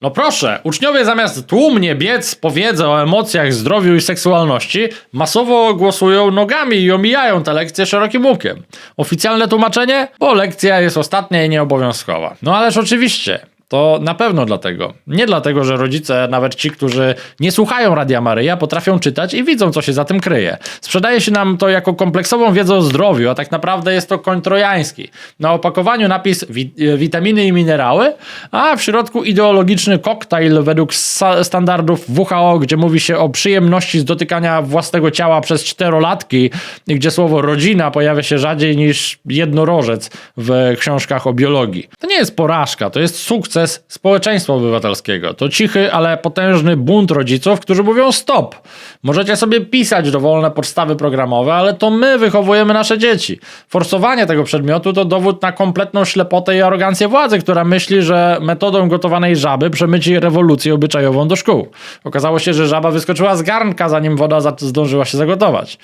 No proszę, uczniowie zamiast tłumnie biec po wiedzę o emocjach, zdrowiu i seksualności, masowo głosują nogami i omijają te lekcje szerokim łukiem. Oficjalne tłumaczenie? Bo lekcja jest ostatnia i nieobowiązkowa. No ależ oczywiście. To na pewno dlatego. Nie dlatego, że rodzice, nawet ci, którzy nie słuchają Radia Maryja, potrafią czytać i widzą, co się za tym kryje. Sprzedaje się nam to jako kompleksową wiedzę o zdrowiu, a tak naprawdę jest to koń trojański. Na opakowaniu napis wi witaminy i minerały, a w środku ideologiczny koktajl według standardów WHO, gdzie mówi się o przyjemności z dotykania własnego ciała przez czterolatki gdzie słowo rodzina pojawia się rzadziej niż jednorożec w książkach o biologii. To nie jest porażka, to jest sukces społeczeństwa obywatelskiego. To cichy, ale potężny bunt rodziców, którzy mówią stop. Możecie sobie pisać dowolne podstawy programowe, ale to my wychowujemy nasze dzieci. Forsowanie tego przedmiotu to dowód na kompletną ślepotę i arogancję władzy, która myśli, że metodą gotowanej żaby przemyci rewolucję obyczajową do szkół. Okazało się, że żaba wyskoczyła z garnka, zanim woda zdążyła się zagotować.